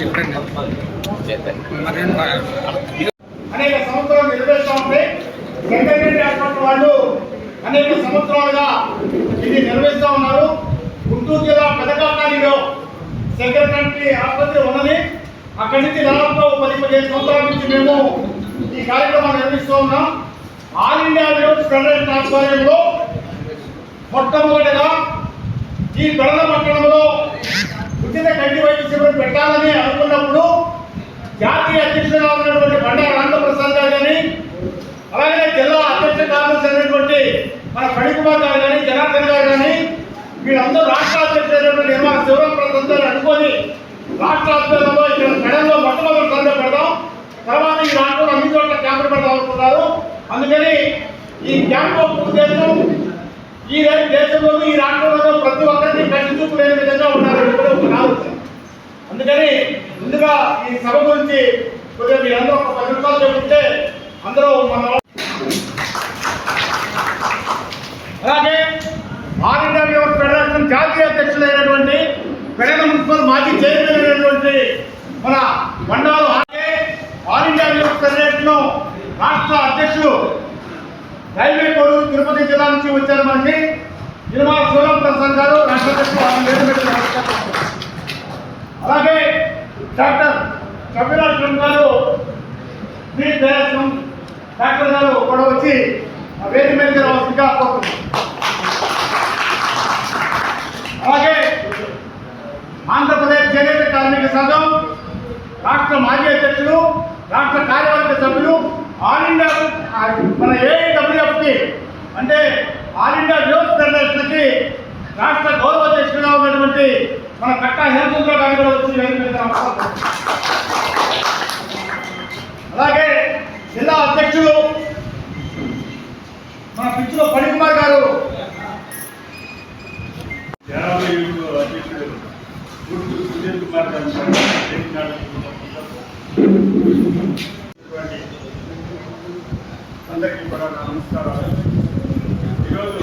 చెప్పండి. మరేం అనేక సంవత్సరాలు నిర్వహిస్తూ ఉంది వాళ్ళు అనేక సంవత్సరాలుగా ఇది నిర్వహిస్తూ ఉన్నారు. గుంటూరు జిల్లా పెదకాకానిలో సెక్రటరీ ఆసుపత్రి ఉన్నది. అక్కడి నుంచి దాదాపు పది పదిహేను సంవత్సరాల నుంచి మేము ఈ కార్యక్రమాన్ని నిర్వహిస్తూ ఉన్నాం. ఆల్ ఇండియా విరోధ్ ఫెడరేషన్ ఆధ్వర్యంలో మొట్టమొదటిగా ఈ పెడల పట్టణంలో ఉచిత కంటి వైద్య శిబిరం పెట్టాలని అనుకున్నప్పుడు జాతీయ అధ్యక్షుడుగా ఉన్నటువంటి బండారు రామప్రసాద్ గారు కానీ అలాగే జిల్లా అధ్యక్ష కావాల్సినటువంటి మన ఫణికుమార్ గారు కానీ జనార్దన్ గారు కానీ వీళ్ళందరూ రాష్ట్ర అధ్యక్షుడైనటువంటి ఎంఆర్ శివరాం ప్రసాద్ గారు అనుకొని రాష్ట్ర అధ్యక్షంలో ఇక్కడ మెడల్లో మొట్టమొదటి సందే పెడదాం. తర్వాత ఈ రాష్ట్రంలో అన్ని చోట్ల క్యాంపులు పెడదాం అనుకున్నారు అందుకని ఈ క్యాంపు ఉద్దేశం ఈ రే- దేశంలోనూ ఈ రాష్ట్రంలోనూ ప్రతి ఒక్కరిని కట్టి చూపు లేని విధంగా ఉన్నారు. అందుకని ముందుగా ఈ సభ గురించి కొద్దిగా మీరందరూ ఒక పది రూపాయలు చెప్పుకుంటే అందరూ మన అలాగే ఆల్ ఇండియా వ్యూవర్స్ ఫెడరేషన్ జాతీయ అధ్యక్షులైనటువంటి పెడన మున్సిపల్ మాజీ చైర్మన్ అయినటువంటి మన బండారు అలాగే ఆల్ ఇండియా వ్యూవర్స్ ఫెడరేషన్ రాష్ట్ర అధ్యక్షులు రైల్వే కోడూరు తిరుపతి జిల్లా నుంచి వచ్చారు మనకి. నిర్మలా శివరాం ప్రసాద్ గారు రాష్ట్ర అధ్యక్షులు వారిని వేదిక మీద నమస్కరిస్తున్నాను. అలాగే డాక్టర్ కపిరాజ్ గారు మీ దేశం డాక్టర్ గారు కూడా వచ్చి వేది మీద వస్తుందిగా అలాగే ఆంధ్రప్రదేశ్ చేనేత కార్మిక సంఘం రాష్ట్ర మాజీ అధ్యక్షులు రాష్ట్ర కార్యవర్గ సభ్యులు ఆల్ ఇండియా మన ఏఐడబ్ల్యూఎఫ్కి అంటే ఆల్ ఇండియా యువత ఫెడరేషన్కి రాష్ట్ర గౌరవ అధ్యక్షులుగా ఉన్నటువంటి మన కట్టా హెల్త్ గారు కూడా వచ్చి వేదిక అలాగే జిల్లా అధ్యక్షులు మన పిచ్చులో ఫణికుమార్ గారు. యాభై అధ్యక్షుడు గుంటూరు కుమార్ గారు అందరికీ కూడా నమస్కారాలు. ఈరోజు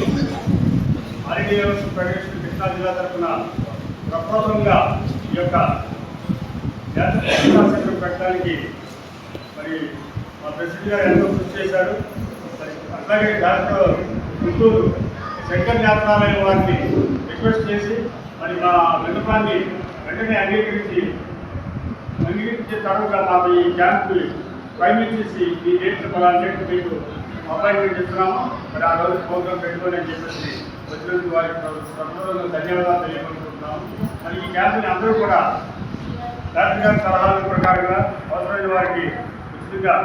ఆర్డీ ప్రవేశ కృష్ణా జిల్లా తరఫున ప్రప్రథమంగా ఈ యొక్క జాతీయ పెట్టడానికి మరి మా ప్రెసిడెంట్ గారు ఎంతో కృషి చేశారు. అట్లాగే డాక్టర్ గుంటూరు శంకర్ జాతరాలయం వారిని రిక్వెస్ట్ చేసి మరి మా విన్నపాన్ని వెంటనే అంగీకరించి అంగీకరించే తరువాత మాకు ఈ క్యాంపు ఫైనల్ చేసి ఈ డేట్లు పలానా డేట్ మీకు అపాయింట్మెంట్ ఇస్తున్నాము. మరి ఆ రోజు ప్రోగ్రామ్ పెట్టుకొని అని చెప్పేసి వచ్చినందుకు వారికి సందర్భంగా ధన్యవాదాలు తెలియకుంటున్నాను మరి ఈ క్యాంపుని అందరూ కూడా డాక్టర్ గారి సలహాల ప్రకారంగా అవసరమైన వారికి ఉచితంగా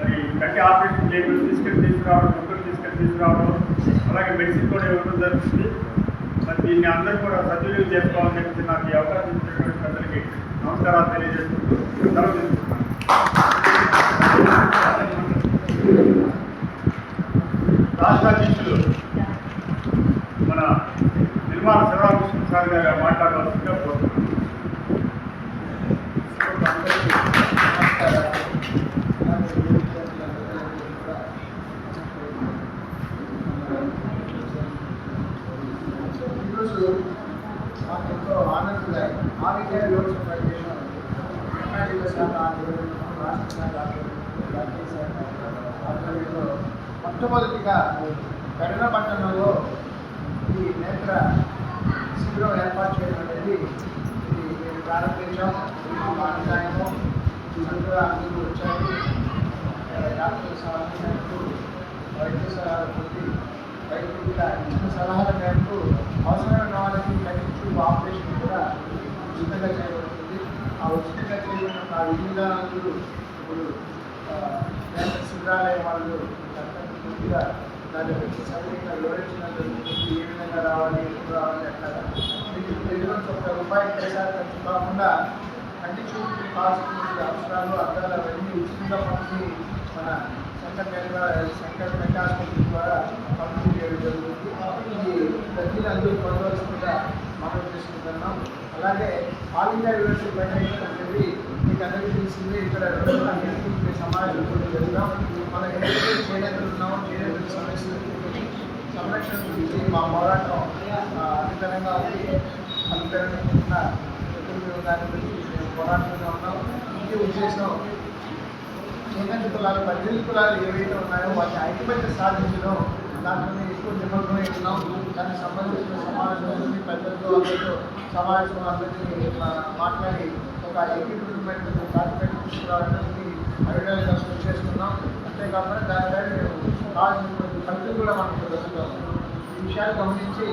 మరి కంటి ఆపరేషన్ చేయడం తీసుకెళ్ళి తీసుకురావడం ముక్కలు తీసుకెళ్ళి తీసుకురావడం అలాగే మెడిసిన్ కూడా ఇవ్వడం జరుగుతుంది. మరి దీన్ని అందరూ కూడా సద్వినియోగం చేసుకోవాలని చెప్పి నాకు ఈ అవకాశం ఇచ్చినటువంటి అందరికీ నమస్కారాలు తెలియజేసుకుంటూ సెలవు తీసుకుంటున్నాను. రాష్ట్ర అధ్యక్షులు మన నిర్మాణ శివరామకృష్ణ మాట్లాడవలసిందిగా కోరుతున్నాను మొట్టమొదటిగా కడన పట్టణంలో ఈ నేత్ర శిబిరం ఏర్పాటు చేయడం అనేది ఇది మేము ప్రారంభించాం మా మాట్లాడాము చక్కగా అందరూ వచ్చారు. డాక్టర్ సలహా మేరకు వైద్య సలహా కొద్ది వైద్యుల ఇచ్చిన సలహాల మేరకు అవసరమైన వాళ్ళకి కనిపించు ఆపరేషన్ కూడా ఉచితంగా చేయబడుతుంది. ఆ ఉచితంగా చేయబడిన ఆ విధి ఇప్పుడు శిబిరాలయ వాళ్ళు చక్కగా పూర్తిగా దాన్ని గురించి సభ్యులుగా వివరించినట్టు ఏ విధంగా రావాలి ఎప్పుడు రావాలి అట్లా మీకు ఎదురు ఒక్క రూపాయి పైసలు ఖర్చు కాకుండా కంటి చూపు కాస్ట్ అవసరాలు అర్థాలు అవన్నీ ఉచితంగా పంపిణీ మన శంకర్ శంకర్ మెగా ద్వారా పంపిణీ చేయడం జరుగుతుంది. ఈ ప్రతిని అందరూ పొందవలసిందిగా మనం చేసుకుంటున్నాం. అలాగే ఆల్ ఇండియా యూనివర్సిటీ బయట చెప్పి మీకు అందరికీ తెలిసింది ఇక్కడ రెండు సమాజం కూడా జరుగుతాం మనం ఏదైతే చేనేతలు ఉన్నామో చేనేతల సమస్యలు సంరక్షణ గురించి మా పోరాటం అధికంగా ఉంది అధికంగా ఉన్న దాని గురించి మేము పోరాటంగా ఉన్నాం. ముఖ్య ఉద్దేశం చేనేత కులాలు పద్దెనిమిది కులాలు ఏవైతే ఉన్నాయో వాటిని ఐక్యమత్య సాధించడం దాంట్లో ఎక్కువ నిమగ్నమై ఉన్నాం దానికి సంబంధించిన సమావేశాలని పెద్దలతో అందరితో సమావేశం అందరినీ మా- మాట్లాడి ఒక ఏకీకృతమైన డాక్యుమెంట్ తీసుకురావడానికి అభిప్రాయాలు కృషి చేస్తున్నాం అంతేకాకుండా దానిపై మేము కావాల్సినటువంటి ఖర్చులు కూడా మనకు దొరుకుతాం ఈ విషయాలు గమనించి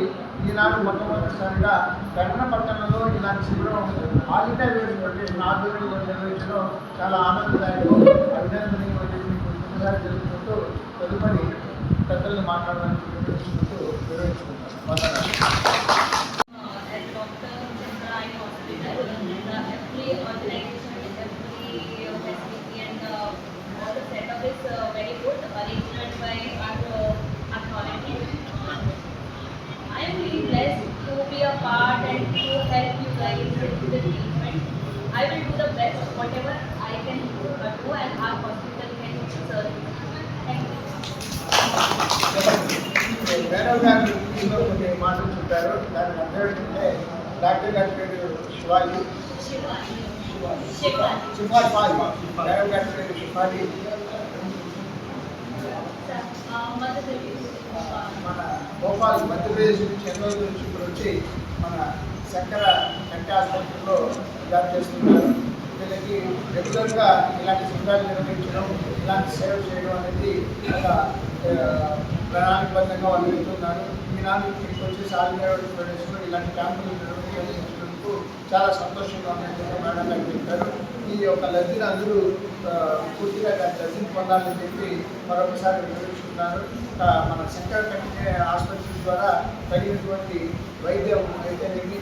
ఈనాడు మొట్టమొదటిసారిగా ఘటన పట్టణంలో ఇలాంటి శిబిరం ఆదిత్య ఫెడరేషన్ నాలుగు నిర్వహించడం చాలా ఆనందదాయకం. అభినందనీయమైన అని చెప్పి తదుపరి పెద్దలను మాట్లాడడానికి నిర్వహించుకుంటూ నిర్వహించుకుంటాం organization facility and uh, the setup is uh, very good by our. Uh, I am really blessed to be a part and to help you guys with the treatment. I will do the best whatever I can do, our hospital can serve. Thank you. గారి పేరు Shivaji Shivani. Shivani. మన భోపాల్ మధ్యప్రదేశ్ నుంచి ఎన్నో నుంచి ఇప్పుడు వచ్చి మన చక్కెర కంటి ఆసుపత్రిలో జాబ్ చేస్తున్నారు వీళ్ళకి రెగ్యులర్గా ఇలాంటి శిబిరాలు నిర్వహించడం ఇలాంటి సేవ చేయడం అనేది ఒక ప్రణాళికబద్ధంగా వాళ్ళు వెళ్తున్నారు ఈనాడు ఇక్కడికి వచ్చి సాలినగర్ ప్రదేశంలో ఇలాంటి క్యాంపులు నిర్వహించినందుకు చాలా సంతోషంగా ఉందని మేడం గారు చెప్పారు. ఈ యొక్క లబ్ధిని అందరూ పూర్తిగా దాని లబ్ధిని పొందాలని చెప్పి మరొకసారి వివరించుకున్నారు మన శంకర్ కంటి ఆసుపత్రి ద్వారా తగినటువంటి వైద్యం అయితేనేమి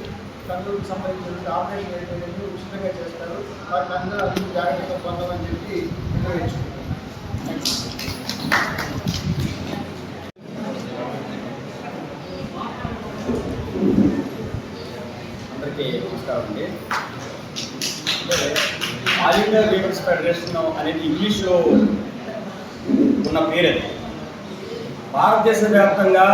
కన్నులకు సంబంధించిన ఆపరేషన్ అయితేనేమి ఉచితంగా చేస్తారు. వాటిని అందరూ జాగ్రత్తగా పొందమని చెప్పి వివరించుకున్నారు థ్యాంక్ యూ నమస్కారం అండి ఆల్ ఇండియా లీడర్స్ ఫెడరేషన్ అనేది ఇంగ్లీష్లో ఉన్న పేరు. అది భారతదేశ వ్యాప్తంగా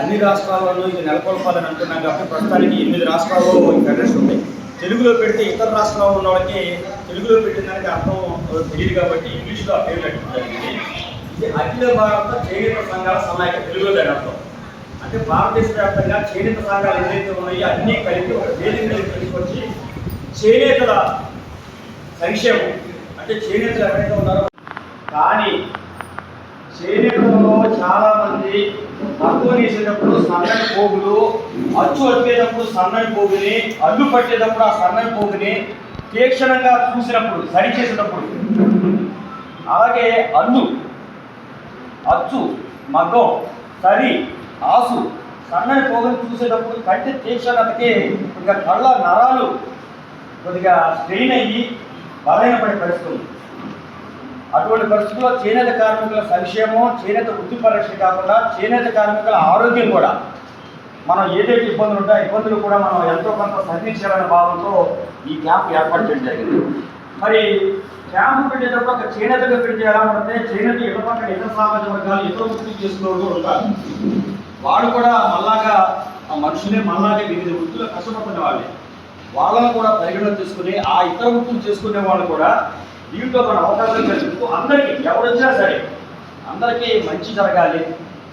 అన్ని రాష్ట్రాల్లోనూ ఇది నెలకొల్పాలని అంటున్నాం కాబట్టి ప్రస్తుతానికి ఎనిమిది రాష్ట్రాల్లో ఈ ఫెడరేషన్ ఉంది. తెలుగులో పెడితే ఇతర రాష్ట్రాల్లో ఉన్న వాళ్ళకి తెలుగులో పెట్టిందానికి అర్థం తెలియదు కాబట్టి ఇంగ్లీష్లో ఆ పేరు పెట్టడం జరిగింది. ఇది అఖిల భారత చేనేత సంఘాల సమాయక తెలుగులో దాని అర్థం. అంటే భారతదేశ వ్యాప్తంగా చేనేత సంఘాలు ఏదైతే ఉన్నాయో అన్నీ కలిపి ఒక వేదిక మీద తీసుకొచ్చి చేనేతల సంక్షేమం అంటే చేనేతలు ఎవరైతే ఉన్నారో కానీ చేనేతలలో చాలామంది మక్కువ వేసేటప్పుడు సన్నని పోగులు అచ్చు వచ్చేటప్పుడు సన్నని పోగుని అల్లు పట్టేటప్పుడు ఆ సన్నని పోగుని తీక్షణంగా చూసినప్పుడు సరి చేసేటప్పుడు. అలాగే అల్లు అచ్చు మగ్గం సరి ఆసు సన్నని పోగుని చూసేటప్పుడు కంటి తీక్షణతకి కొద్దిగా కళ్ళ నరాలు కొద్దిగా స్ట్రెయిన్ అయ్యి బలైన పరిస్థితి ఉంది. అటువంటి పరిస్థితుల్లో చేనేత కార్మికుల సంక్షేమం చేనేత వృత్తి పరీక్ష కాకుండా చేనేత కార్మికుల ఆరోగ్యం కూడా. మనం ఏదైతే ఇబ్బందులు ఉంటాయో ఇబ్బందులు కూడా మనం ఎంతో కొంత సంధించాలనే భావంతో ఈ క్యాంప్ ఏర్పాటు చేయడం జరిగింది. మరి క్యాంపు పెట్టేటప్పుడు ఒక చేనేతగా పెడితే ఎలా ఉంటే చేనేత ఇతర పక్కన ఇతర సామాజిక వర్గాలు ఇతర వృత్తులు చేసుకోవడం ఉంటారు. వాళ్ళు కూడా మళ్ళాగా ఆ మనుషులే మళ్ళాగే వివిధ వృత్తుల్లో కష్టపడుతున్న వాళ్ళే. వాళ్ళని కూడా పరిగణన తీసుకుని ఆ ఇతర వృత్తులు చేసుకునే వాళ్ళు కూడా దీంట్లో మన అవకాశం కల్పిస్తూ అందరికీ ఎవరొచ్చినా సరే అందరికీ మంచి జరగాలి.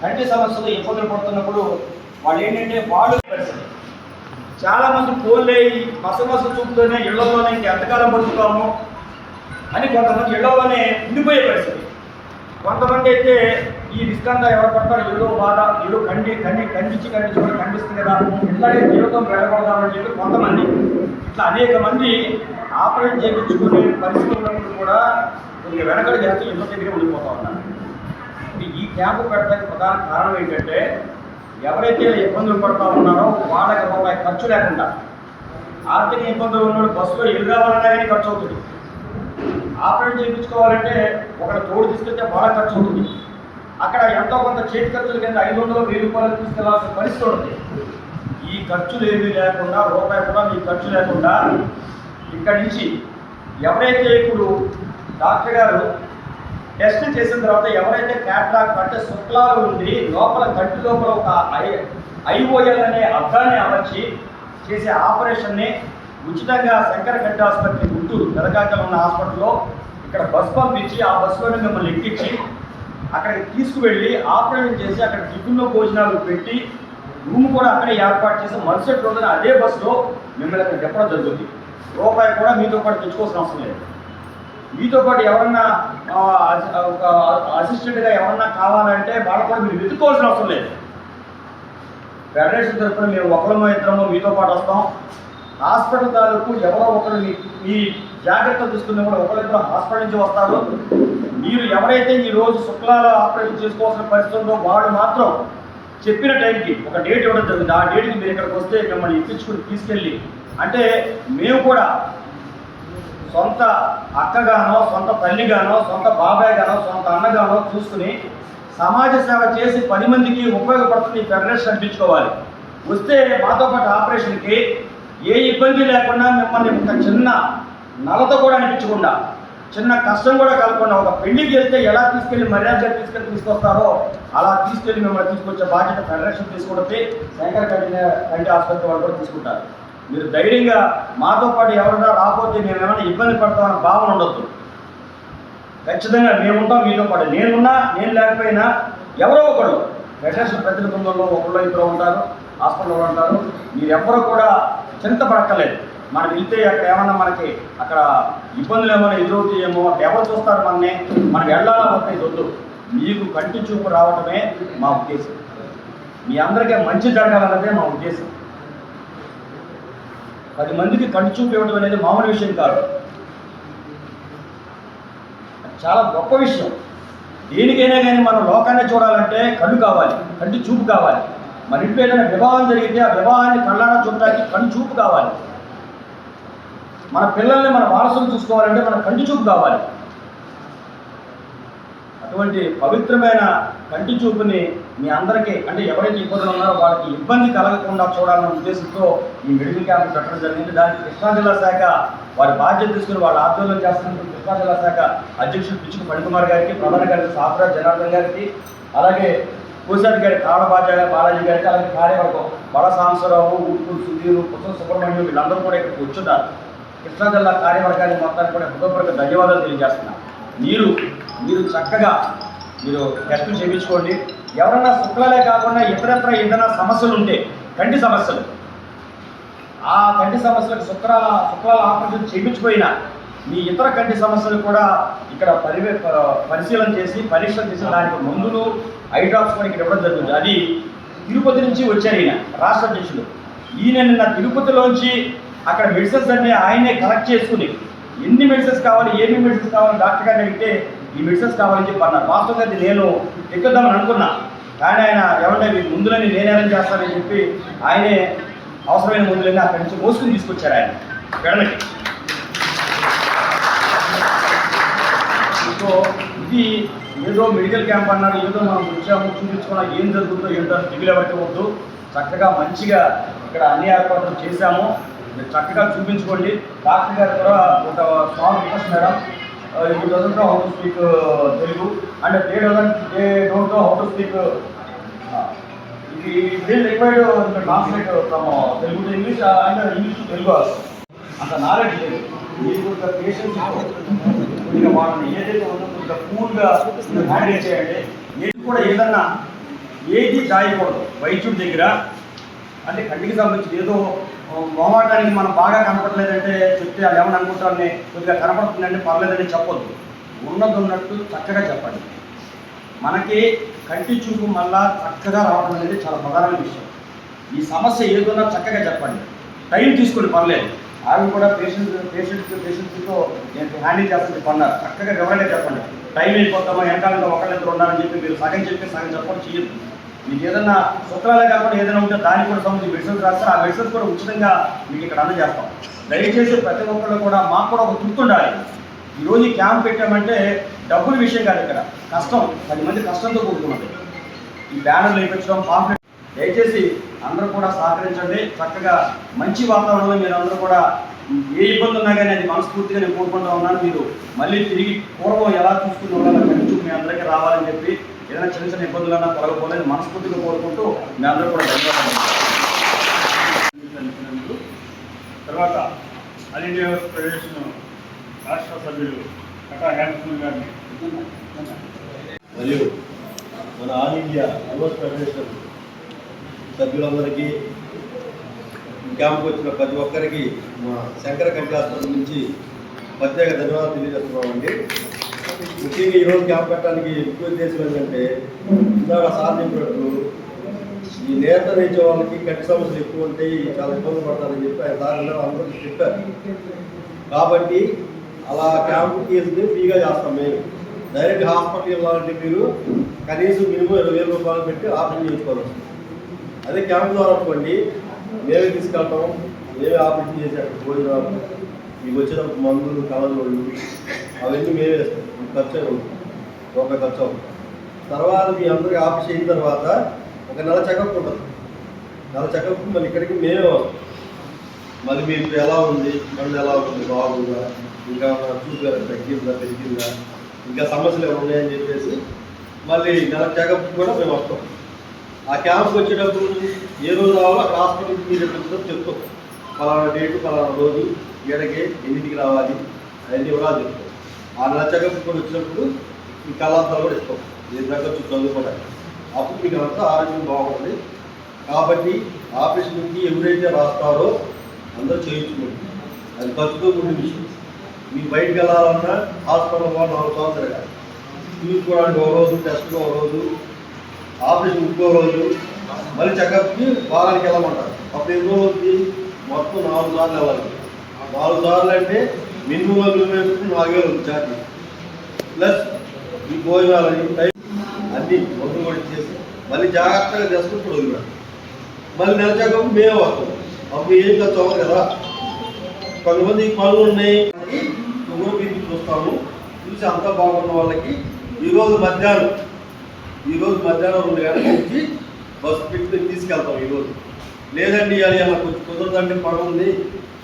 కంటి సమస్యలు ఇబ్బందులు పడుతున్నప్పుడు వాళ్ళు ఏంటంటే వాళ్ళు చాలా మంది పోలే మస మస చూపుతోనే ఇళ్ళలోనే ఇంక ఎంతకాలం బతుకుతాము అని కొంతమంది ఇళ్ళలోనే ఉండిపోయే పరిస్థితి. కొంతమంది అయితే ఈ విధంగా ఎవరు పడతారు ఏదో బాధ ఏదో కండి కండి ఖండించి ఖండించి కూడా ఖండిస్తుంది కదా. ఇట్లాగే జీవితం వెళ్ళకూడదామని చెప్పి కొంతమంది ఇట్లా అనేక మంది ఆపరేట్ చేయించుకునే పరిస్థితి కూడా కొన్ని వెనకడు చేస్తే ఇళ్ళ దగ్గర ఉండిపోతా ఉన్నారు. ఈ- క్యాంపు పెట్టడానికి ప్రధాన కారణం ఏంటంటే ఎవరైతే ఇబ్బందులు పడుతూ ఉన్నారో వాళ్ళకి రూపాయి ఖర్చు లేకుండా ఆర్థిక ఇబ్బందులు ఉన్నాడు బస్సులో ఇల్లు రావాలన్నా కానీ ఖర్చు అవుతుంది. ఆపరేట్ చేయించుకోవాలంటే ఒకటి తోడు తీసుకెళ్తే బాగా ఖర్చు అవుతుంది. అక్కడ ఎంతో కొంత చేతి ఖర్చుల కింద ఐదు వందలు వెయ్యి రూపాయలు తీసుకెళ్ళాల్సిన పరిస్థితి ఉంది ఈ ఖర్చులు ఏమీ లేకుండా రూపాయి కూడా మీ ఖర్చు లేకుండా ఇక్కడి నుంచి ఎవరైతే ఇప్పుడు డాక్టర్ గారు టెస్ట్ చేసిన తర్వాత ఎవరైతే క్యాట్రాక్ట్ అంటే శుక్లాలు ఉండి లోపల గట్టి లోపల ఒక ఐ ఐఓఎల్ అనే అద్దాన్ని అమర్చి చేసే ఆపరేషన్ని ఉచితంగా శంకర గడ్డ ఆసుపత్రి గుంటూరు పెదకాకలో ఉన్న హాస్పిటల్లో ఇక్కడ బస్ పంపించి ఆ బస్సులోనే మిమ్మల్ని ఎక్కించి అక్కడికి తీసుకువెళ్ళి ఆపరేషన్ చేసి అక్కడ టిఫిన్లో భోజనాలు పెట్టి రూమ్ కూడా అక్కడే ఏర్పాటు చేసి మరుసటి రోజున అదే బస్సులో మిమ్మల్ని అక్కడ చెప్పడం జరుగుతుంది. రూపాయి కూడా మీతో పాటు తెచ్చుకోవాల్సిన అవసరం లేదు. మీతో పాటు ఎవరన్నా ఒక అసిస్టెంట్గా ఎవరన్నా కావాలంటే వాళ్ళ కూడా మీరు వెతుక్కోవాల్సిన అవసరం లేదు. ఫెడరేషన్ తరఫున మేము ఒకరమో ఇద్దరమో మీతో పాటు వస్తాం. హాస్పిటల్ తాలూకు ఎవరో ఒకరు మీ జాగ్రత్త జాగ్రత్తలు తీసుకున్న కూడా ఒకరిద్దరు హాస్పిటల్ నుంచి వస్తారు. మీరు ఎవరైతే ఈ రోజు శుక్లాల ఆపరేషన్ చేసుకోవాల్సిన పరిస్థితి ఉందో వాళ్ళు మాత్రం చెప్పిన టైంకి ఒక డేట్ ఇవ్వడం జరుగుతుంది. ఆ డేట్కి మీరు ఇక్కడికి వస్తే మిమ్మల్ని ఇప్పించుకుని తీసుకెళ్ళి అంటే మేము కూడా సొంత అక్కగానో సొంత తల్లిగానో సొంత బాబాయ్ గానో సొంత అన్నగానో చూసుకుని సమాజ సేవ చేసి పది మందికి ఉపయోగపడుతుంది ఈ ఫెడరేషన్ అనిపించుకోవాలి. వస్తే మాతో పాటు ఆపరేషన్కి ఏ ఇబ్బంది లేకుండా మిమ్మల్ని ఒక చిన్న నలత కూడా అనిపించకుండా చిన్న కష్టం కూడా కలగకుండా ఒక పెళ్ళికి వెళ్తే ఎలా తీసుకెళ్ళి మర్యాదగా తీసుకెళ్ళి తీసుకొస్తారో అలా తీసుకెళ్ళి మిమ్మల్ని తీసుకొచ్చే బాధ్యత ఫెడరేషన్ తీసుకుంటే శంకర్ కంటి కంటి ఆసుపత్రి వాళ్ళు కూడా తీసుకుంటారు. మీరు ధైర్యంగా మాతో పాటు ఎవరైనా రాకపోతే మేము ఏమైనా ఇబ్బంది పడతామన్న భావన ఉండొద్దు. ఖచ్చితంగా మేము ఉంటాం మీతో పాటు నేనున్నా నేను లేకపోయినా ఎవరో ఒకళ్ళు ఫెడరేషన్ ప్రతినిధి బృందంలో ఒకళ్ళు ఇద్దరు ఉంటారు హాస్పిటల్లో ఉంటారు. మీరు ఎవ్వరూ కూడా చింతపడక్కలేదు మనం వెళ్తే అక్కడ ఏమన్నా మనకి అక్కడ ఇబ్బందులు ఏమైనా ఎదురవుతాయేమో ఎవరు చూస్తారు మనని? మనం వెళ్ళాలా వస్తే వద్దు మీకు కంటి చూపు రావడమే మా ఉద్దేశం. మీ అందరికీ మంచి జరగాలన్నదే మా ఉద్దేశం. పది మందికి కంటి చూపు ఇవ్వడం అనేది మామూలు విషయం కాదు. అది చాలా గొప్ప విషయం. దేనికైనా కానీ మనం లోకాన్ని చూడాలంటే కళ్ళు కావాలి కంటి చూపు కావాలి. మన ఇంట్లో ఏదైనా వివాహం జరిగితే ఆ వివాహాన్ని కళ్ళారా చూడడానికి కంటి చూపు కావాలి. మన పిల్లల్ని మన వారసులు చూసుకోవాలంటే మన కంటి చూపు కావాలి. అటువంటి పవిత్రమైన కంటి చూపుని మీ అందరికీ అంటే ఎవరైతే ఇబ్బందులు ఉన్నారో వాళ్ళకి ఇబ్బంది కలగకుండా చూడాలన్న ఉద్దేశంతో ఈ మెడికల్ క్యాంప్ పెట్టడం జరిగింది. దానికి కృష్ణా జిల్లా శాఖ వారి బాధ్యత తీసుకుని వాళ్ళ ఆధ్వర్యంలో చేస్తున్న కృష్ణా జిల్లా శాఖ అధ్యక్షుడు పిచ్చుకు పణికుమార్ గారికి ప్రధాన గారికి సాఫరాజ్ జనార్దన్ గారికి అలాగే కోశాటి గారి కావడ గారి బాలాజీ గారికి అలాగే కార్యవర్గం బడ సాంసరావు ఊటూరు సుధీరు పుత్ర సుబ్రహ్మణ్యం వీళ్ళందరూ కూడా ఇక్కడికి వచ్చున్నారు. కృష్ణా జిల్లా కార్యవర్గానికి మొత్తానికి కూడా హృదయపూర్వక ధన్యవాదాలు తెలియజేస్తున్నాను మీరు మీరు చక్కగా మీరు టెస్ట్ చేయించుకోండి. ఎవరన్నా శుక్లాలే కాకుండా ఇతరత్ర ఏదైనా సమస్యలు ఉంటే కంటి సమస్యలు. ఆ కంటి సమస్యలకు శుక్రాల శుక్లాల ఆపరేషన్ చేయించిపోయినా మీ ఇతర కంటి సమస్యలు కూడా ఇక్కడ పరివే పరిశీలన చేసి పరీక్షలు చేసి దానికి మందులు ఐ డ్రాప్స్ కూడా ఇక్కడ ఇవ్వడం జరుగుతుంది. అది తిరుపతి నుంచి వచ్చారు ఈయన రాష్ట్ర అధ్యక్షుడు ఈయన నిన్న తిరుపతిలోంచి అక్కడ మెడిసిన్స్ అన్ని ఆయనే కలెక్ట్ చేసుకుని ఎన్ని మెడిసిన్స్ కావాలి ఏమి మెడిసిన్స్ కావాలి డాక్టర్ గారిని అడిగితే ఈ మెడిసిన్స్ కావాలని చెప్పి అన్నారు. వాస్తవంగా అది నేను ఎక్కుద్దామని అనుకున్నా. కానీ ఆయన ఏమంటే మీ ముందులని నేను అరేంజ్ చేస్తానని చెప్పి ఆయనే అవసరమైన ముందులన్నీ అక్కడి నుంచి మోసుకుని తీసుకొచ్చారు ఆయన. గడనకి సో ఇది ఏదో మెడికల్ క్యాంప్ అన్నారు ఏదో మనం వచ్చాము చూపించుకున్నా ఏం జరుగుతుందో ఏంటో దిగులు ఎవరికి వద్దు చక్కగా మంచిగా ఇక్కడ అన్ని ఏర్పాట్లు చేశాము. మీరు చక్కగా చూపించుకోండి. డాక్టర్ గారు కూడా ఒక small request madam. You doesn't know how to speak Telugu. And they doesn't they don't know how to speak ఇది required translate from Telugu to English and English to Telugu అంత నాలెడ్జ్ లేదు. మీరు కొద్దిగా patience కొద్దిగా వాళ్ళని ఏదైతే ఉందో కొద్దిగా కూల్గా హ్యాండిల్ చేయండి. ఏది కూడా ఏదన్నా ఏది దాయకూడదు. వైద్యుడి దగ్గర అంటే కంటికి సంబంధించి ఏదో మొహమాటానికి మనం బాగా కనపడలేదంటే చెప్తే వాళ్ళు ఏమని అనుకుంటామని కొద్దిగా కనపడుతుందంటే పర్లేదని చెప్పొద్దు. ఉన్నది ఉన్నట్టు చక్కగా చెప్పండి. మనకి కంటి చూపు మళ్ళా చక్కగా రావడం అనేది చాలా ప్రధానమైన విషయం. ఈ సమస్య ఏదన్నా చక్కగా చెప్పండి. టైం తీసుకుని పర్లేదు. ఆవిడ కూడా పేషెంట్ పేషెంట్స్ పేషెంట్స్తో నేను హ్యాండిల్ చేస్తుంది పన్నారు చక్కగా వివరంగా చెప్పండి. టైం అయిపోతామా ఎంకాలంలో ఒకళ్ళిద్దరు ఉండాలని చెప్పి మీరు సగం చెప్పి సగం చెప్పడం చేయొద్దు. మీకు ఏదైనా సూత్రాలే కాకుండా ఏదైనా ఉంటే దానికి కూడా సంబంధించి మెడిసిన్స్ రాస్తారు. ఆ మెడిసిన్స్ కూడా ఉచితంగా మీకు ఇక్కడ అందజేస్తాం. దయచేసి ప్రతి ఒక్కళ్ళు కూడా మాకు కూడా ఒక గుర్తుండాలి ఈరోజు క్యాంప్ పెట్టామంటే డబ్బుల విషయం కాదు ఇక్కడ. కష్టం. పది మంది కష్టంతో కూడుకున్నది. ఈ బ్యానర్లు వేయించడం పాంప్లెట్ దయచేసి అందరూ కూడా సహకరించండి. చక్కగా మంచి వాతావరణంలో మీరు అందరూ కూడా ఏ ఇబ్బంది ఉన్నా కానీ అది మనస్ఫూర్తిగా నేను కోరుకుంటా ఉన్నాను. మీరు మళ్ళీ తిరిగి పూర్వం ఎలా చూసుకుని ఉండాలని చూపు మీ అందరికీ రావాలని చెప్పి ఏదైనా చిన్న చిన్న ఇబ్బందులన్నా తొలగిపోలేదు మనస్ఫూర్తిగా కోరుకుంటూ మీ అందరూ కూడా ధన్యవాదాలు. తర్వాత ఆల్ ఇండియా ఫెడరేషన్ రాష్ట్ర సభ్యులు కటా హేమసుల్ గారిని. మరియు మన ఆల్ ఇండియా యువస్ ఫెడరేషన్ సభ్యులందరికీ క్యాంప్కి వచ్చిన ప్రతి ఒక్కరికి మా శంకర కంఠాస్పత్రి నుంచి ప్రత్యేక ధన్యవాదాలు తెలియజేస్తున్నామండి. ముఖ్యంగా ఈరోజు క్యాంప్ పెట్టడానికి ఎక్కువ ఉద్దేశం ఏంటంటే ఇందాక సార్ చెప్పినట్టు ఈ నేత నేర్చే వాళ్ళకి కంటి సమస్యలు ఎక్కువ ఉంటాయి చాలా ఇబ్బంది పడతారని చెప్పి ఆయన సార్ అందరూ చెప్పారు. కాబట్టి అలా క్యాంపు వెళ్తే ఫ్రీగా చేస్తాం మేము. డైరెక్ట్ హాస్పిటల్కి వెళ్ళాలంటే మీరు కనీసం మినిమం ఇరవై వేల రూపాయలు పెట్టి ఆపరేషన్ చేసుకోవాలి అదే క్యాంప్ ద్వారా అనుకోండి మేమే తీసుకెళ్తాం మేమే ఆపరేషన్ చేసి అక్కడ భోజనాలు మీకు వచ్చేటప్పుడు మందులు కలర్లు అవన్నీ మేమే వేస్తాం. ఖర్చు. ఒక ఉంటుంది ఖర్చు. అవుతుంది తర్వాత మీ అందరికి ఆఫీస్ అయిన తర్వాత ఒక నెల చెకప్ ఉంటుంది. నెల చెకప్ మళ్ళీ ఇక్కడికి మేమే వస్తాం. మళ్ళీ మీకు ఎలా ఉంది? మళ్ళీ ఎలా ఉంది? బాగుందా? ఇంకా చూసారా? తగ్గిందా? పెరిగిందా? ఇంకా సమస్యలు ఏమైనా ఉన్నాయని చెప్పేసి మళ్ళీ నెల చెకప్ కూడా మేము వస్తాం. ఆ క్యాంప్కి వచ్చేటప్పుడు ఏ రోజు రావాలో అక్కడ హాస్పిటల్కి మీరు ఎప్పుడు చెప్తాం. ఫలానా డేటు ఫలానా రోజు ఏడకి ఎన్నింటికి రావాలి? అవన్నీ కూడా చెప్తాం. ఆ నెల కూడా వచ్చినప్పుడు మీ కళాంతాలు కూడా ఇస్తాం. దీని దగ్గర వచ్చి చదువుకోవడానికి అప్పుడు మీకు అంతా ఆరోగ్యం బాగుంటుంది. కాబట్టి ఆపరేషన్కి ఎవరైతే రాస్తారో అందరూ చేయించుకోండి. అది ఖర్చుతో కూడిన విషయం. మీకు బయటికి వెళ్ళాలన్నా హాస్పిటల్ పోవాలి నాలుగు సంవత్సరాలు కాదు చూసుకోవడానికి ఒక రోజు టెస్ట్కి ఒక రోజు ఆఫీస్ ఇంకో రోజు మళ్ళీ చెకప్కి వారానికి వెళ్ళమంటారు. అప్పుడు ఎన్ని రోజులకి మొత్తం నాలుగు సార్లు వెళ్ళాలి. నాలుగు సార్లు అంటే మినిమం అగ్రిమెంట్ వేసుకుని నాలుగు ప్లస్ ఈ భోజనాలని టైం అన్నీ మొత్తం కూడా చేసి మళ్ళీ జాగ్రత్తగా చేసుకుని వదిలిపెట్టాలి మళ్ళీ నెల చెకప్ మేమే వస్తాం అప్పుడు ఏం ఖర్చు కదా. కొంతమంది పనులు ఉన్నాయి. షుగర్ చూస్తాము. చూసి అంతా బాగున్న వాళ్ళకి ఈరోజు మధ్యాహ్నం ఈరోజు మధ్యాహ్నం రెండు గంటల నుంచి బస్సు పెట్టి తీసుకెళ్తాం ఈరోజు లేదండి అది అలా కొంచెం కుదరదంటే పని ఉంది.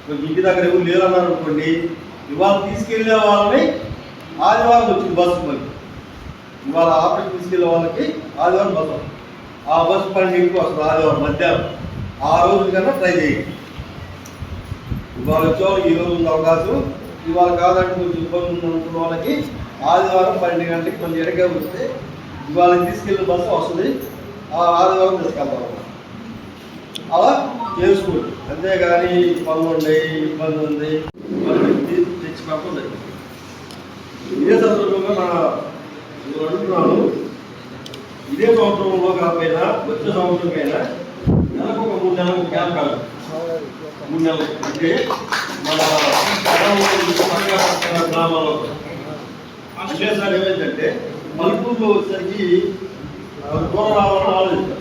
కొంచెం ఇంటి దగ్గర ఎవరు లేరన్నారు అనుకోండి. ఇవాళ తీసుకెళ్ళే వాళ్ళని ఆదివారం వచ్చింది బస్సు మళ్ళీ ఇవాళ ఆఫీస్ తీసుకెళ్ళే వాళ్ళకి ఆదివారం బస్సు ఆ బస్సు పన్నెండుకి వస్తుంది ఆదివారం మధ్యాహ్నం. ఆ రోజు కన్నా ట్రై చేయండి ఇవాళ వచ్చేవాళ్ళు ఈ రోజు ఉంది అవకాశం. ఇవాళ కాదంటే కొంచెం ఇబ్బంది ఉన్న వాళ్ళకి ఆదివారం పన్నెండు గంటలకి కొంచెం ఎడగా వస్తే ఇవాళ తీసుకెళ్ళిన బస్సు వస్తుంది. ఆ ఆదివారం తీసుకెళ్తాం అలా చేసుకోండి. అంతేగాని పనులు ఉన్నాయి ఇబ్బంది ఉంది ఇబ్బంది జరిగింది ఇదే సందర్భంగా నా నేను అడుగుతున్నాను ఇదే సంవత్సరంలో కాకపోయినా వచ్చే సంవత్సరంకైనా నెలకు ఒక మూడు నెలలకు క్యాంప్ కాదు మూడు నెలలు. అంటే మన గ్రామాల్లో. విశేషాలు ఏమైందంటే మలుపుల్లో వచ్చేసరికి దూరం రావాలని ఆలోచిస్తారు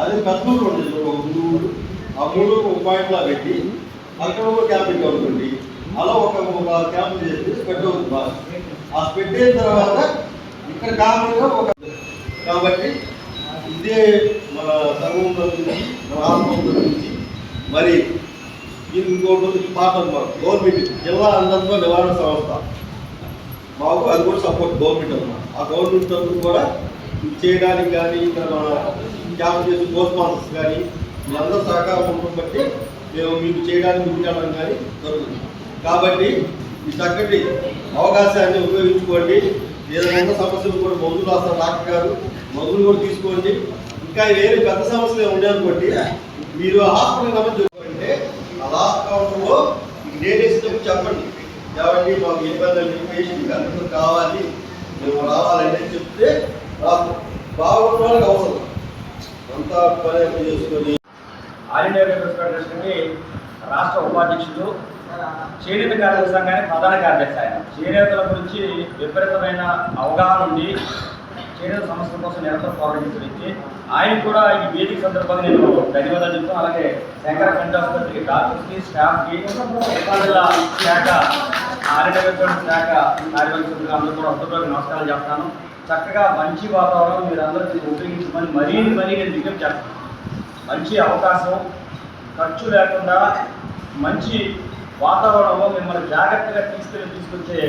అదే పెద్దూరు ఉంటుంది ఒక మూడు ఊరు ఆ మూడు ఒక పాయింట్లో పెట్టి అక్కడ ఒక క్యాంప్ పెట్టి అనుకోండి అలా ఒక క్యాంప్ చేసి స్పెడ్ బాగా. ఆ పెట్టిన తర్వాత ఇక్కడ కామన్గా ఒక కాబట్టి ఇదే మన సంఘం నుంచి మన ఆత్మంలో నుంచి మరి ఇది ఇంకోటి పాట అన్నమాట గవర్నమెంట్ జిల్లా అందరితో నివారణ సంస్థ. మాకు అది కూడా సపోర్ట్ గవర్నమెంట్ అన్నమాట ఆ గవర్నమెంట్ తరఫున కూడా చేయడానికి కానీ ఇక్కడ మన క్యాంప్ చేసి పోస్ట్ మాస్టర్స్ కానీ వీళ్ళందరూ సహకారం ఉండడం బట్టి మేము మీకు చేయడానికి ముందుకెళ్ళడం కానీ జరుగుతుంది. కాబట్టి ఈ చక్కటి అవకాశాన్ని ఉపయోగించుకోండి. ఏదైనా సమస్యలు కూడా మందులు రాస్తారు డాక్టర్ గారు మందులు కూడా తీసుకోండి. ఇంకా వేరే పెద్ద సమస్యలు ఏమి మీరు హాస్పిటల్ నమ్మని చెప్పంటే ఆ లాస్ట్ కౌంటర్లో మీకు డేట్ చెప్పండి. కాబట్టి మాకు ఇబ్బంది పేషెంట్ అందరూ కావాలి. మేము రావాలంటే చెప్తే రాదు బాగున్న వాళ్ళకి అవసరం. అంతా పని చేసుకొని ఆల్ ఇండియా రాష్ట్ర ఉపాధ్యక్షుడు చేనేత కార్మిక సంఘానికి ప్రధాన కార్యదర్శి ఆయన. చేనేతల గురించి విపరీతమైన అవగాహన ఉండి చేనేత సమస్యల కోసం నిరంతరం పోరాడించిన వ్యక్తి. ఆయన కూడా ఈ వేదిక సందర్భంగా నేను ధన్యవాదాలు చెప్తాను అలాగే శంకర కంటి ఆసుపత్రికి డాక్టర్స్కి స్టాఫ్కి ఉపాధుల శాఖ ఆరోగ్య శాఖ కార్యదర్శులకు అందరూ కూడా అందరికీ నమస్కారాలు చెప్తాను. చక్కగా మంచి వాతావరణం మీరు అందరూ ఉపయోగించమని మరీ మరీ నేను విజ్ఞప్తి చేస్తాను. మంచి అవకాశం ఖర్చు లేకుండా మంచి వాతావరణంలో మిమ్మల్ని జాగ్రత్తగా తీసుకెళ్ళి తీసుకొచ్చే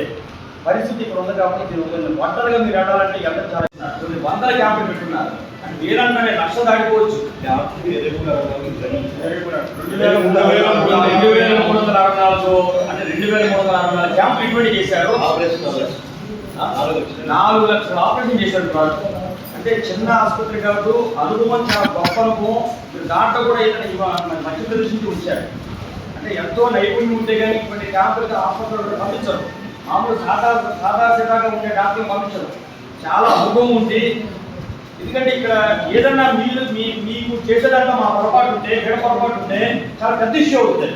పరిస్థితి ఇక్కడ ఉంది కాబట్టి కొన్ని ఒంటరిగా మీరు వెళ్ళాలంటే ఎంత చాలా కొన్ని వందల క్యాంపులు పెట్టున్నారు. అంటే వీరంటే లక్ష దాటిపోవచ్చు. రెండు వేల మూడు వందల అరవై నాలుగు అంటే రెండు వేల మూడు వందల అరవై నాలుగు క్యాంపులు ఇటువంటి చేశారు. నాలుగు లక్షల. ఆపరేషన్ వాడు అంటే చిన్న ఆసుపత్రి కాదు అనుభవం చాలా గొప్ప అనుభవం. మీరు దాంట్లో కూడా ఏదైనా మధ్యప్రదేశ్ నుంచి వచ్చారు అంటే ఎంతో నైపుణ్యం ఉంటే కానీ ఇటువంటి డాక్టర్లు ఆసుపత్రులు పంపించరు. మామూలు సాదా సాదా సిదాగా ఉండే డాక్టర్లు పంపించరు. చాలా అనుభవం ఉంది. ఎందుకంటే ఇక్కడ ఏదన్నా మీరు మీ మీకు చేసేదాంట్లో మా పొరపాటు ఉంటే వేడ పొరపాటు ఉంటే చాలా పెద్ద ఇష్యూ అవుతుంది.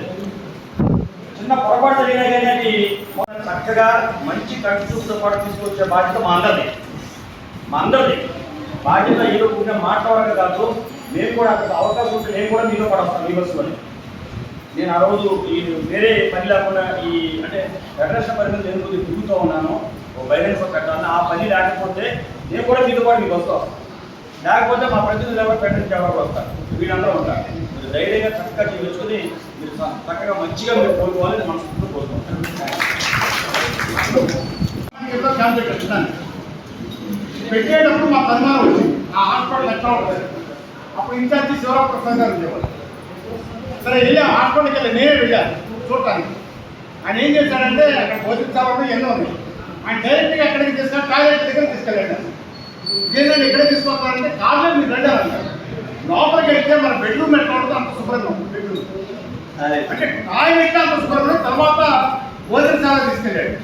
చిన్న పొరపాటు జరిగినా కానీ అది మనం చక్కగా మంచి కట్టుతో పాటు తీసుకొచ్చే బాధ్యత మా అందరిది మా అందరిది బాధ్యత ఏదో కూడా మాట్లాడక కాదు. మేము కూడా అక్కడ అవకాశం ఉంటే నేను కూడా మీలో కూడా మీ బస్సులో నేను ఆ రోజు ఈ వేరే పని లేకుండా ఈ అంటే ఫెడరేషన్ పరిమితి నేను కొద్దిగా తిరుగుతూ ఉన్నాను. ఓ బైలెన్స్ పెట్టాలని ఆ పని లేకపోతే నేను కూడా మీతో పాటు మీకు వస్తాను లేకపోతే మా ప్రతినిధులు ఎవరు ఫెడరేషన్ ఎవరు వస్తారు వీళ్ళందరూ ఉంటారు. మీరు ధైర్యంగా చక్కగా చేయించుకొని మీరు చక్కగా మంచిగా మీరు కోరుకోవాలని మనసు కోరుకుంటాను పెట్టేటప్పుడు మా పరిమాణం వచ్చింది ఆ హాస్పిటల్ ఎట్లా ఉంటుంది? అప్పుడు ఇన్ఛార్జి శివరాప్రసాద్ గారు ఉండేవాళ్ళు. సరే వెళ్ళి హాస్పిటల్కి వెళ్ళి నేనే వెళ్ళాను చూడటానికి. ఆయన ఏం చేశాడంటే అక్కడ భోజనశాలలో ఎన్నో ఉంది ఆయన డైరెక్ట్గా ఎక్కడికి తీసుకెళ్ళి టాయిలెట్ దగ్గర తీసుకెళ్ళాడు. ఏంటంటే ఎక్కడ తీసుకొస్తారంటే కాళ్ళు మీరు అన్నారు లోపలికి వెళ్తే మన బెడ్రూమ్ ఎట్లా ఉంటుందో అంత శుభ్రంగా ఉంటుంది బెడ్రూమ్. అంటే టాయిలెట్ అంత శుభ్రంగా తర్వాత భోజనశాల తీసుకెళ్ళాడు.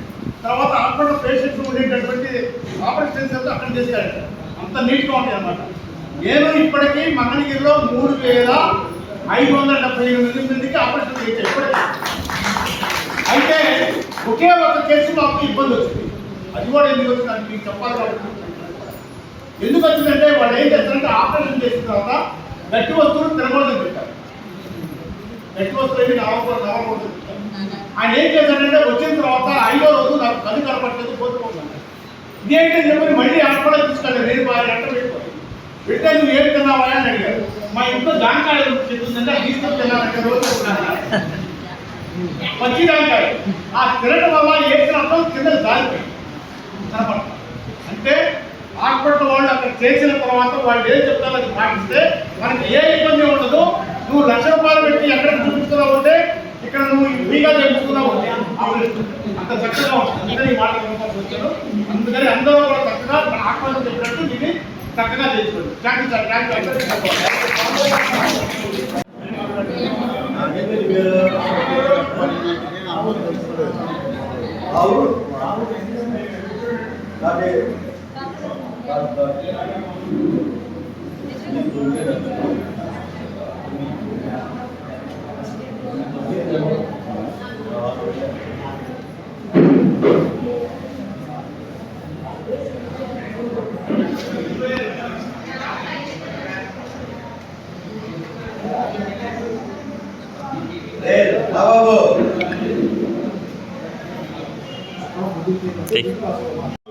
తర్వాత హాస్పిటల్ పేషెంట్స్ ఉండేటటువంటి ఆపరేషన్ చేస్తే అక్కడ తీసుకెళ్ళాడు. అంత నీట్గా ఉంటాయి అన్నమాట. నేను ఇప్పటికీ మంగళగిరిలో మూడు వేల ఐదు వందల డెబ్బై ఎనిమిది మందికి ఆపరేషన్ చేశాను అయితే ఒకే ఒక కేసు మాకు ఇబ్బంది వచ్చింది. అది కూడా ఎందుకు వచ్చిందని మీకు చెప్పాలి కాబట్టి. ఎందుకు వచ్చిందంటే వాళ్ళు ఏం చేస్తారంటే ఆపరేషన్ చేసిన తర్వాత గట్టి వస్తువులు తినకూడదని పెట్టారు గట్టి వస్తువులు ఏమి నవ్వకూడదు నవ్వకూడదు ఆయన ఏం చేశాడంటే వచ్చిన తర్వాత ఐదో రోజు నాకు కళ్ళు కనపడలేదు పోతున్నాను ఇదేంటి? మళ్ళీ హాస్పిటల్ తీసుకెళ్ళాను నేను బాగా అంటే బిడ్డ నువ్వు ఏం తిన్నావా అని అడిగారు. మా ఇంట్లో జాంకాయ చెప్తుందంటే తీసుకొని తిన్నానంటే రోజు పచ్చి జాంకాయ. ఆ తినడం వల్ల ఏసినప్పుడు కింద జారిపోయి కనపడ అంటే హాస్పిటల్ వాళ్ళు అక్కడ చేసిన తర్వాత వాళ్ళు ఏం చెప్తారో అది పాటిస్తే మనకి ఏ ఇబ్బంది ఉండదు. నువ్వు లక్ష రూపాయలు పెట్టి ఎక్కడ చూపించుకున్నావు అంటే ఇక్కడ నువ్వు ఫ్రీగా చేయించుకున్నావు అంటే అంత చక్కగా ఉంటుంది. అందుకని ఈ మాట వచ్చాను అందుకని అందరూ కూడా చక్కగా మన హాస్పిటల్ చెప్పినట్టు దీన్ని చక్కగా చేసుకోండి thank you sir thank you అవును అదే ਨਮਸਤੇ